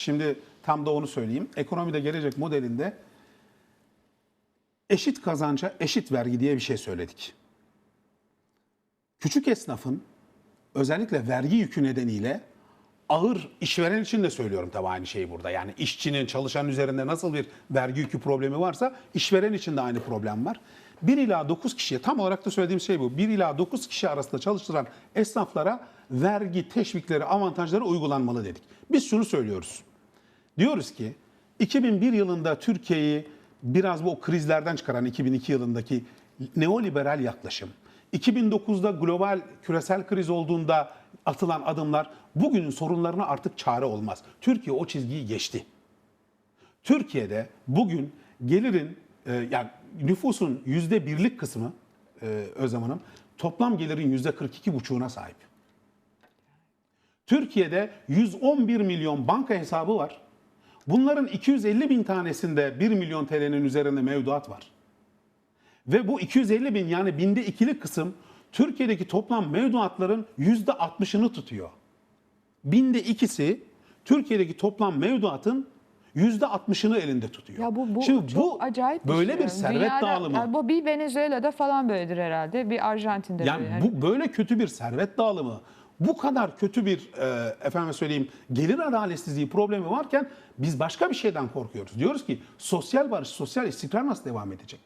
Şimdi tam da onu söyleyeyim. Ekonomide gelecek modelinde eşit kazanca eşit vergi diye bir şey söyledik. Küçük esnafın özellikle vergi yükü nedeniyle ağır işveren için de söylüyorum tabii aynı şeyi burada. Yani işçinin, çalışanın üzerinde nasıl bir vergi yükü problemi varsa işveren için de aynı problem var. 1 ila 9 kişiye tam olarak da söylediğim şey bu. 1 ila 9 kişi arasında çalıştıran esnaflara vergi teşvikleri, avantajları uygulanmalı dedik. Biz şunu söylüyoruz. Diyoruz ki 2001 yılında Türkiye'yi biraz bu krizlerden çıkaran 2002 yılındaki neoliberal yaklaşım, 2009'da global küresel kriz olduğunda atılan adımlar bugünün sorunlarına artık çare olmaz. Türkiye o çizgiyi geçti. Türkiye'de bugün gelirin e, yani nüfusun yüzde birlik kısmı e, Özlem Hanım toplam gelirin yüzde 42 buçuğuna sahip. Türkiye'de 111 milyon banka hesabı var. Bunların 250 bin tanesinde 1 milyon TL'nin üzerinde mevduat var. Ve bu 250 bin yani binde ikili kısım Türkiye'deki toplam mevduatların yüzde 60'ını tutuyor. Binde ikisi Türkiye'deki toplam mevduatın yüzde 60'ını elinde tutuyor. Ya bu, bu Şimdi bu acayip böyle şey. bir servet Dünyada- dağılımı. yani bu bir Venezuela'da falan böyledir herhalde. Bir Arjantin'de Yani böyle. bu böyle kötü bir servet dağılımı, bu kadar kötü bir e, efendim söyleyeyim gelir adaletsizliği problemi varken biz başka bir şeyden korkuyoruz. Diyoruz ki sosyal barış, sosyal istikrar nasıl devam edecek?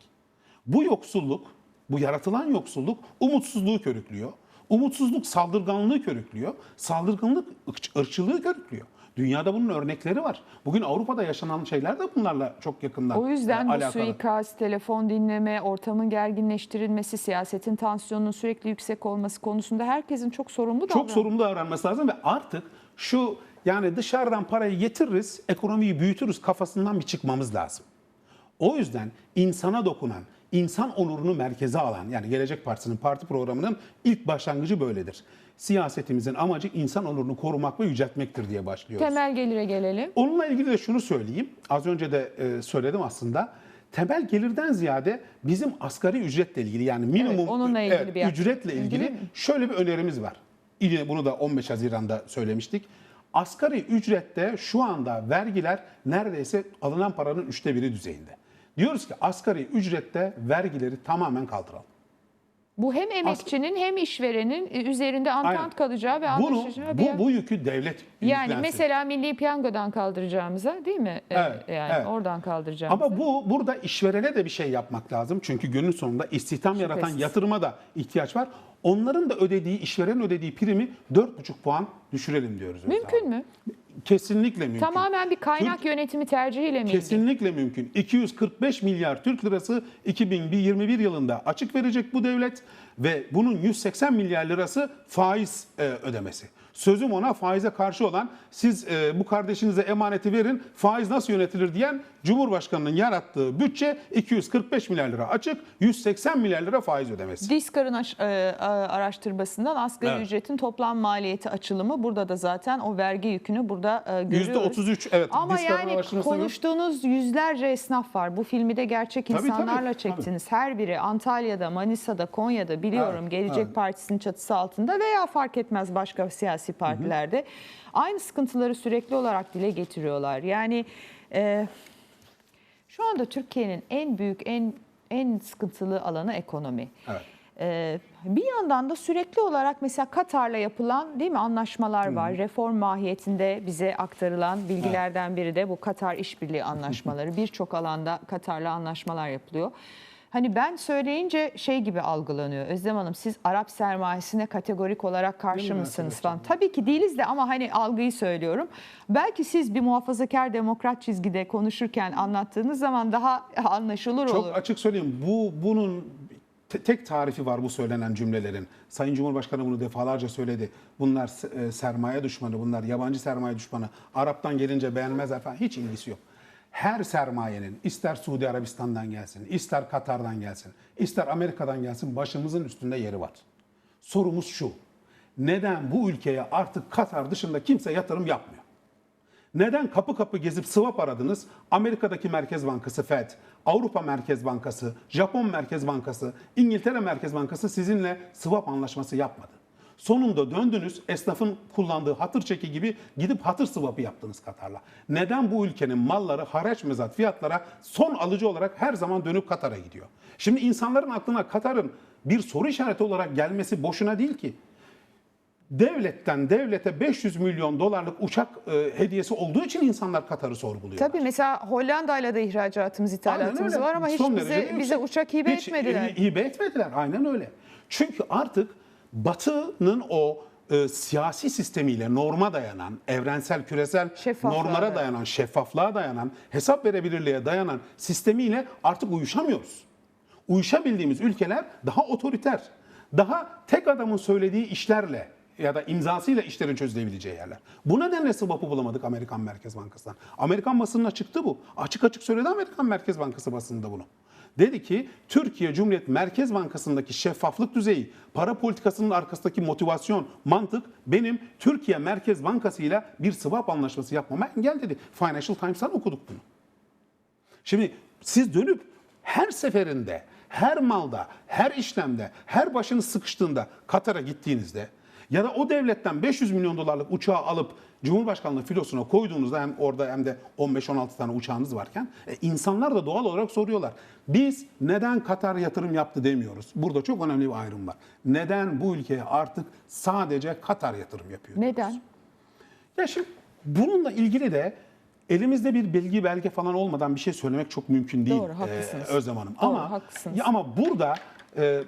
Bu yoksulluk, bu yaratılan yoksulluk umutsuzluğu körüklüyor. Umutsuzluk saldırganlığı körüklüyor. Saldırganlık ırkçı- ırkçılığı körüklüyor. Dünyada bunun örnekleri var. Bugün Avrupa'da yaşanan şeyler de bunlarla çok yakından O yüzden e, bu alakalı. suikast, telefon dinleme, ortamın gerginleştirilmesi, siyasetin tansiyonunun sürekli yüksek olması konusunda herkesin çok sorumlu Çok davran- sorumlu davranması lazım ve artık şu yani dışarıdan parayı getiririz, ekonomiyi büyütürüz kafasından bir çıkmamız lazım. O yüzden insana dokunan, insan onurunu merkeze alan yani Gelecek Partisi'nin parti programının ilk başlangıcı böyledir. Siyasetimizin amacı insan onurunu korumak ve yüceltmektir diye başlıyoruz. Temel gelire gelelim. Onunla ilgili de şunu söyleyeyim. Az önce de e, söyledim aslında. Temel gelirden ziyade bizim asgari ücretle ilgili yani minimum onunla ilgili evet, bir ücretle ilgili ilgili şöyle bir önerimiz var. Yine bunu da 15 Haziran'da söylemiştik. Asgari ücrette şu anda vergiler neredeyse alınan paranın üçte biri düzeyinde. Diyoruz ki asgari ücrette vergileri tamamen kaldıralım. Bu hem emekçinin hem işverenin e, üzerinde antant Aynen. kalacağı ve Bunu, anlaşacağı bir bu, bu yükü devlet Yani mesela milli piyangodan kaldıracağımıza değil mi? Ee, Evet, yani evet. oradan kaldıracağımıza. Ama bu burada işverene de bir şey yapmak lazım. Çünkü günün sonunda istihdam yaratan Şüphesiz. yatırıma da ihtiyaç var. Onların da ödediği, işveren ödediği primi 4,5 puan düşürelim diyoruz. Mümkün mü? Kesinlikle mümkün. Tamamen bir kaynak yönetimi tercihiyle mi? Kesinlikle mümkün. 245 milyar Türk lirası 2021 yılında açık verecek bu devlet ve bunun 180 milyar lirası faiz e, ödemesi. Sözüm ona faize karşı olan siz e, bu kardeşinize emaneti verin faiz nasıl yönetilir diyen Cumhurbaşkanı'nın yarattığı bütçe 245 milyar lira açık 180 milyar lira faiz ödemesi. Diskar'ın e, araştırmasından asgari Evet. ücretin toplam maliyeti açılımı burada da zaten o vergi yükünü burada e, görüyoruz. %33 evet. Ama Diskar'ın yani araştırmasına göre- konuştuğunuz yüzlerce esnaf var. Bu filmi de gerçek Tabii, insanlarla tabii, çektiniz. Her biri Antalya'da, Manisa'da, Konya'da biliyorum Evet, Gelecek evet. Partisi'nin çatısı altında veya fark etmez başka siyasi partilerde. Aynı sıkıntıları sürekli olarak dile getiriyorlar. Yani e, şu anda Türkiye'nin en büyük, en en sıkıntılı alanı ekonomi. Evet. Ee, bir yandan da sürekli olarak mesela Katar'la yapılan değil mi anlaşmalar var. Reform mahiyetinde bize aktarılan bilgilerden biri de bu Katar işbirliği anlaşmaları. Birçok alanda Katar'la anlaşmalar yapılıyor. Hani ben söyleyince şey gibi algılanıyor. Özlem Hanım siz Arap sermayesine kategorik olarak karşı mısınız falan. Tabii ki değiliz de ama hani algıyı söylüyorum. Belki siz bir muhafazakar demokrat çizgide konuşurken anlattığınız zaman daha anlaşılır Çok olur. açık söyleyeyim. Bu bunun te- tek tarifi var bu söylenen cümlelerin. Sayın Cumhurbaşkanı bunu defalarca söyledi. Bunlar e, sermaye düşmanı, bunlar yabancı sermaye düşmanı. Arap'tan gelince beğenmezler falan. Hiç ilgisi yok. Her sermayenin ister Suudi Arabistan'dan gelsin, ister Katar'dan gelsin, ister Amerika'dan gelsin başımızın üstünde yeri var. Sorumuz şu. Neden bu ülkeye artık Katar dışında kimse yatırım yapmıyor? Neden kapı kapı gezip swap aradınız? Amerika'daki Merkez Bankası Fed, Avrupa Merkez Bankası, Japon Merkez Bankası, İngiltere Merkez Bankası sizinle swap anlaşması yapmadı. Sonunda döndünüz esnafın kullandığı hatır çeki gibi gidip hatır swap'ı yaptınız Katar'la. Neden bu ülkenin malları haraç mezat fiyatlara son alıcı olarak her zaman dönüp Katar'a gidiyor? Şimdi insanların aklına Katar'ın bir soru işareti olarak gelmesi boşuna değil ki. Devletten devlete 500 milyon dolarlık uçak e, hediyesi olduğu için insanlar Katar'ı sorguluyor. Tabii mesela Hollanda'yla da ihracatımız, ithalatımız var ama hiç Son bize, bize uçak hibe Hiç etmediler. hi- hibe etmediler. Aynen öyle. Çünkü artık Batı'nın o e, siyasi sistemiyle norma dayanan, evrensel, küresel normlara dayanan. dayanan, şeffaflığa dayanan, hesap verebilirliğe dayanan sistemiyle artık uyuşamıyoruz. Uyuşabildiğimiz ülkeler daha otoriter, daha tek adamın söylediği işlerle ya da imzasıyla işlerin çözülebileceği yerler. Bu nedenle swap'ı bulamadık Amerikan Merkez Bankası'ndan. Amerikan basınına çıktı bu. Açık açık söyledi Amerikan Merkez Bankası basınında bunu. Dedi ki Türkiye Cumhuriyet Merkez Bankası'ndaki şeffaflık düzeyi, para politikasının arkasındaki motivasyon, mantık benim Türkiye Merkez Bankası ile bir swap anlaşması yapmama engel dedi. Financial Times'tan okuduk bunu. Şimdi siz dönüp her seferinde, her malda, her işlemde, her başınız sıkıştığında Katar'a gittiğinizde ya da o devletten 500 milyon dolarlık uçağı alıp Cumhurbaşkanlığı filosuna koyduğunuzda hem orada hem de 15-16 tane uçağınız varken e, insanlar da doğal olarak soruyorlar. Biz neden Katar yatırım yaptı demiyoruz. Burada çok önemli bir ayrım var. Neden bu ülkeye artık sadece Katar yatırım yapıyor? Neden? Ya şimdi bununla ilgili de elimizde bir bilgi belge falan olmadan bir şey söylemek çok mümkün değil. Doğru, haklısınız. e, Özlem Hanım. Doğru, ama haklısınız. ya ama burada e,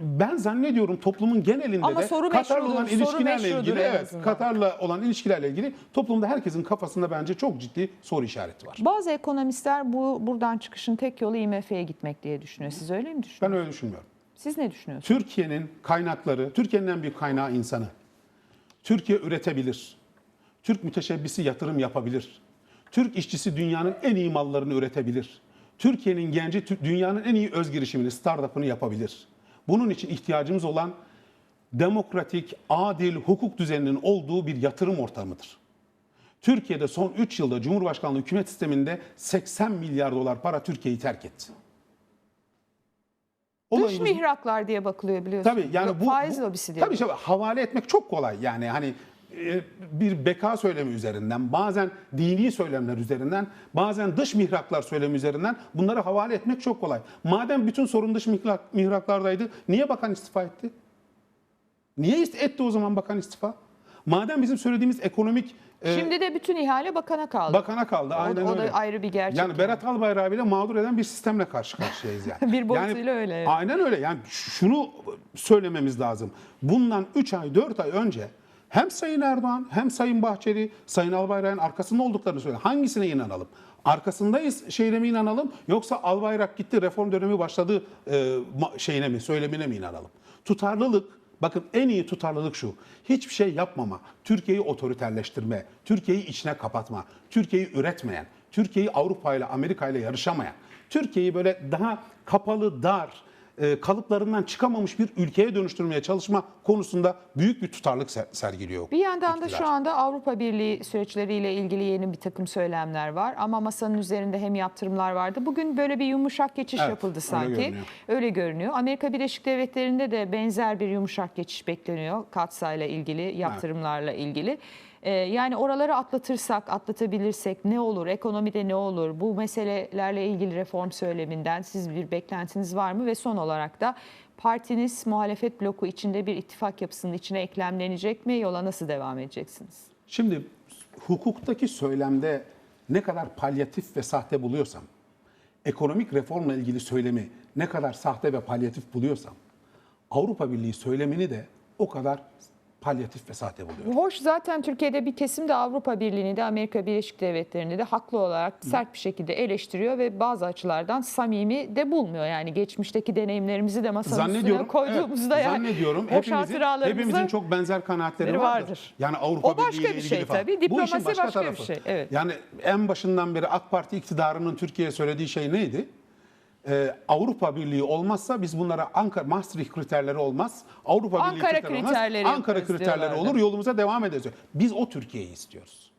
ben zannediyorum toplumun genelinde Ama de soru Katar'la olan soru ilişkilerle meşrudur ilgili en evet azından. Katar'la olan ilişkilerle ilgili toplumda herkesin kafasında bence çok ciddi soru işareti var. Bazı ekonomistler bu buradan çıkışın tek yolu IMF'ye gitmek diye düşünüyor. Siz öyle mi Ben düşünüyorsunuz? öyle düşünmüyorum. Siz ne düşünüyorsunuz? Türkiye'nin kaynakları, Türkiye'nin en büyük kaynağı insanı. Türkiye üretebilir. Türk müteşebbisi yatırım yapabilir. Türk işçisi dünyanın en iyi mallarını üretebilir. Türkiye'nin genci dünyanın en iyi öz girişimini, startup'ını yapabilir. Bunun için ihtiyacımız olan demokratik, adil hukuk düzeninin olduğu bir yatırım ortamıdır. Türkiye'de son 3 yılda Cumhurbaşkanlığı hükümet sisteminde 80 milyar dolar para Türkiye'yi terk etti. Dış Olayımız- mihraklar diye bakılıyor biliyorsunuz. Tabii yani bu faiz bu- lobisi diye. Tabii işte havale etmek çok kolay. Yani hani bir beka söylemi üzerinden, bazen dini söylemler üzerinden, bazen dış mihraklar söylemi üzerinden bunları havale etmek çok kolay. Madem bütün sorun dış mihrak, mihraklardaydı, niye bakan istifa etti? Niye etti o zaman bakan istifa? Madem bizim söylediğimiz ekonomik e, Şimdi de bütün ihale bakana kaldı. bakana kaldı. O- Aynen o da öyle. ayrı bir gerçek Yani yani. Berat Albayrak'ı bile mağdur eden bir sistemle karşı karşıyayız yani. Bir boyutuyla öyle, evet. Aynen öyle. Yani şunu söylememiz lazım. Bundan 3 ay 4 ay önce hem Sayın Erdoğan hem Sayın Bahçeli Sayın Albayrak'ın arkasında olduklarını söyledi. Hangisine inanalım? Arkasındayız şeyine mi inanalım yoksa Albayrak gitti reform dönemi başladı e, şeyine mi söylemine mi inanalım? Tutarlılık Bakın en iyi tutarlılık şu. Hiçbir şey yapmama, Türkiye'yi otoriterleştirme, Türkiye'yi içine kapatma, Türkiye'yi üretmeyen, Türkiye'yi Avrupa ile Amerika ile yarışamayan, Türkiye'yi böyle daha kapalı, dar, kalıplarından çıkamamış bir ülkeye dönüştürmeye çalışma konusunda büyük bir tutarlılık ser- sergiliyor. Bir yandan da iktidar. şu anda Avrupa Birliği süreçleriyle ilgili yeni bir takım söylemler var. Ama masanın üzerinde hem yaptırımlar vardı. Bugün böyle bir yumuşak geçiş Evet, yapıldı öyle sanki. görünüyor. Öyle görünüyor. Amerika Birleşik Devletleri'nde de benzer bir yumuşak geçiş bekleniyor. Katsayla ilgili, yaptırımlarla ilgili. Ee, yani oraları atlatırsak, atlatabilirsek ne olur? Ekonomide ne olur? Bu meselelerle ilgili reform söyleminden siz bir beklentiniz var mı? Ve son olarak da partiniz muhalefet bloku içinde bir ittifak yapısının içine eklemlenecek mi? Yola nasıl devam edeceksiniz? Şimdi hukuktaki söylemde ne kadar palyatif ve sahte buluyorsam, ekonomik reformla ilgili söylemi ne kadar sahte ve palyatif buluyorsam, Avrupa Birliği söylemini de o kadar palyatif ve sahte buluyorum. Hoş zaten Türkiye'de bir kesim de Avrupa Birliği'ni de Amerika Birleşik Devletleri'ni de haklı olarak sert bir şekilde eleştiriyor ve bazı açılardan samimi de bulmuyor. Yani geçmişteki deneyimlerimizi de masanın üstüne Zannediyorum, koyduğumuzda evet, yani zannediyorum hoş hepimizin, hepimizin çok benzer kanaatleri vardır. vardır. Yani Avrupa O başka Birliği ile bir ilgili şey falan. tabii, diplomasi başka, bir şey, evet. Yani en başından beri AK Parti iktidarının Türkiye'ye söylediği şey neydi? Ee, Avrupa Birliği olmazsa biz bunlara Ankara Maastricht kriterleri olmaz. Avrupa Birliği Ankara kriterleri olmaz. kriterleri Ankara kriterleri olur. Yolumuza devam edeceğiz. Biz o Türkiye'yi istiyoruz.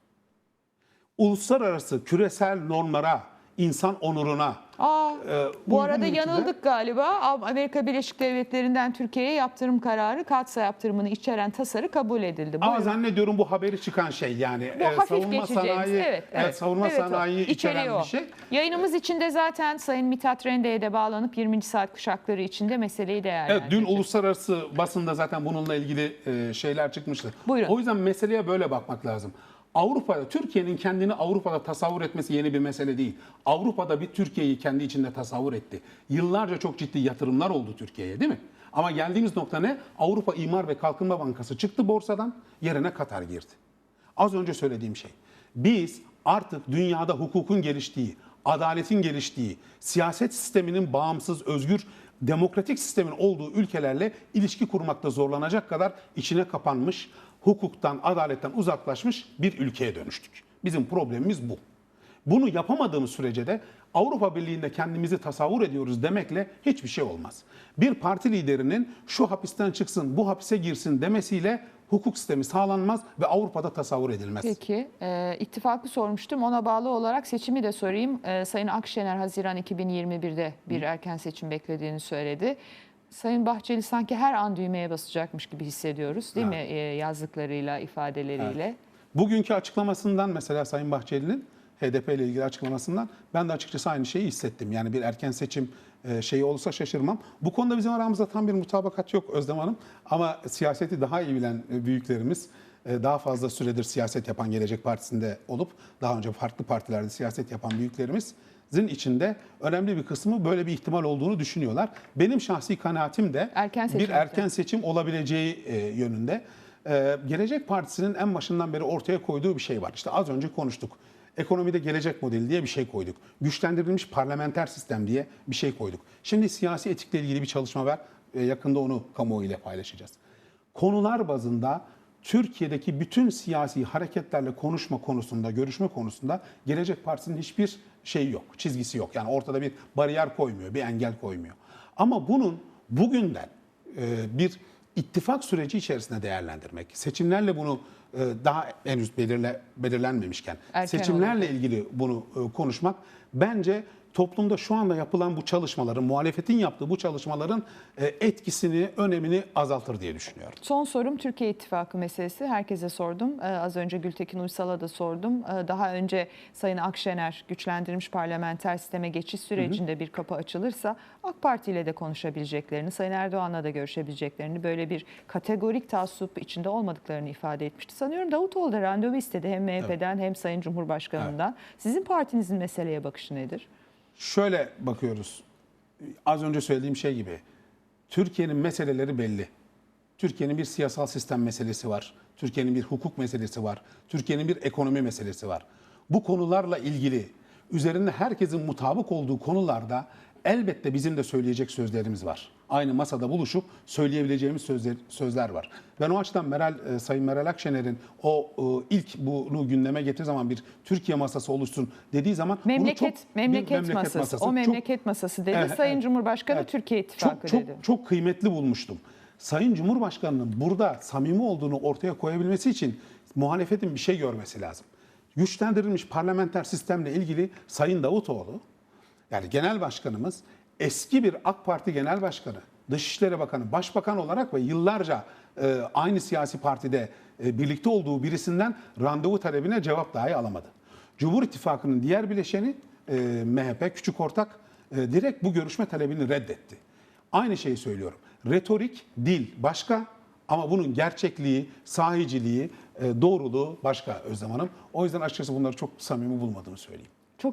Uluslararası küresel normlara, insan onuruna, Aa, e, bu arada ölçüde- yanıldık galiba. Amerika Birleşik Devletleri'nden Türkiye'ye yaptırım kararı, katsa yaptırımını içeren tasarı kabul edildi. Ama Buyurun. zannediyorum bu haberi çıkan şey yani Bu e, hafif savunma sanayi, evet, evet. savunma Evet sanayi içeren bir şey. Yayınımız içinde zaten Sayın Mithat Rende'ye de bağlanıp 20. saat kuşakları içinde meseleyi Evet, değerlendirecek. dün uluslararası basında zaten bununla ilgili e, şeyler çıkmıştı. Buyurun. O yüzden meseleye böyle bakmak lazım. Avrupa'da, Türkiye'nin kendini Avrupa'da tasavvur etmesi yeni bir mesele değil. Avrupa'da bir Türkiye'yi kendi içinde tasavvur etti. Yıllarca çok ciddi yatırımlar oldu Türkiye'ye değil mi? Ama geldiğimiz nokta ne? Avrupa İmar ve Kalkınma Bankası çıktı borsadan, yerine Katar girdi. Az önce söylediğim şey. Biz artık dünyada hukukun geliştiği, adaletin geliştiği, siyaset sisteminin bağımsız, özgür, demokratik sistemin olduğu ülkelerle ilişki kurmakta zorlanacak kadar içine kapanmış, hukuktan, adaletten uzaklaşmış bir ülkeye dönüştük. Bizim problemimiz bu. Bunu yapamadığımız sürece de Avrupa Birliği'nde kendimizi tasavvur ediyoruz demekle hiçbir şey olmaz. Bir parti liderinin şu hapisten çıksın, bu hapise girsin demesiyle hukuk sistemi sağlanmaz ve Avrupa'da tasavvur edilmez. Peki, e, ittifakı sormuştum. Ona bağlı olarak seçimi de sorayım. E, Sayın Akşener Haziran 2021'de bir erken seçim beklediğini söyledi. Sayın Bahçeli sanki her an düğmeye basacakmış gibi hissediyoruz değil mi? E, yazdıklarıyla, ifadeleriyle. Bugünkü açıklamasından mesela Sayın Bahçeli'nin HDP ile ilgili açıklamasından ben de açıkçası aynı şeyi hissettim. Yani bir erken seçim e, şeyi olursa şaşırmam. Bu konuda bizim aramızda tam bir mutabakat yok Özlem Hanım. Ama siyaseti daha iyi bilen e, büyüklerimiz e, daha fazla süredir siyaset yapan Gelecek Partisi'nde olup daha önce farklı partilerde siyaset yapan büyüklerimizin içinde önemli bir kısmı böyle bir ihtimal olduğunu düşünüyorlar. Benim şahsi kanaatim de Erken bir erken seçim olabileceği e, yönünde. Ee, Gelecek Partisi'nin en başından beri ortaya koyduğu bir şey var. İşte az önce konuştuk. Ekonomide gelecek modeli diye bir şey koyduk. Güçlendirilmiş parlamenter sistem diye bir şey koyduk. Şimdi siyasi etikle ilgili bir çalışma var. Ee, yakında onu kamuoyu ile paylaşacağız. Konular bazında Türkiye'deki bütün siyasi hareketlerle konuşma konusunda, görüşme konusunda Gelecek Partisi'nin hiçbir şeyi yok, çizgisi yok. Yani ortada bir bariyer koymuyor, bir engel koymuyor. Ama bunun bugünden e, bir ittifak süreci içerisinde değerlendirmek, seçimlerle bunu daha henüz belirle, belirlenmemişken Erken seçimlerle ilgili bunu e, konuşmak bence toplumda şu anda yapılan bu çalışmaların, muhalefetin yaptığı bu çalışmaların e, etkisini, önemini azaltır diye düşünüyorum. Son sorum Türkiye İttifakı meselesi. Herkese sordum. Az önce Gültekin Uysal'a da sordum. Daha önce Sayın Akşener güçlendirilmiş parlamenter sisteme geçiş sürecinde bir kapı açılırsa AK Parti ile de konuşabileceklerini, Sayın Erdoğan'la da görüşebileceklerini, böyle bir kategorik taassup içinde olmadıklarını ifade etmişti. Sanıyorum Davutoğlu da randevu istedi hem MHP'den hem Sayın Cumhurbaşkanı'ndan. Sizin partinizin meseleye bakışı nedir? Şöyle bakıyoruz. Az önce söylediğim şey gibi. Türkiye'nin meseleleri belli. Türkiye'nin bir siyasal sistem meselesi var. Türkiye'nin bir hukuk meselesi var. Türkiye'nin bir ekonomi meselesi var. Bu konularla ilgili üzerinde herkesin mutabık olduğu konularda elbette bizim de söyleyecek sözlerimiz var. Aynı masada buluşup söyleyebileceğimiz sözler, sözler var. Ben o açıdan Meral, e, Sayın Meral Akşener'in o e, ilk bunu gündeme getirdiği zaman bir Türkiye masası oluşsun dediği zaman bunu Memleket çok- bir memleket, masası. O Çok- memleket masası dedi. Evet, Sayın evet. Cumhurbaşkanı Evet. Türkiye İttifakı çok, çok, dedi. Çok kıymetli bulmuştum. Sayın Cumhurbaşkanı'nın burada samimi olduğunu ortaya koyabilmesi için muhalefetin bir şey görmesi lazım. Güçlendirilmiş parlamenter sistemle ilgili Sayın Davutoğlu, yani genel başkanımız eski bir AK Parti genel başkanı, Dışişleri Bakanı, Başbakan olarak ve yıllarca e, aynı siyasi partide e, birlikte olduğu birisinden randevu talebine cevap dahi alamadı. Cumhur İttifakı'nın diğer bileşeni e, MHP, küçük ortak e, direkt bu görüşme talebini reddetti. Aynı şeyi söylüyorum. Retorik, dil başka ama bunun gerçekliği, sahiciliği, e, doğruluğu başka Özlem Hanım. O yüzden açıkçası bunları çok samimi bulmadığımı söyleyeyim.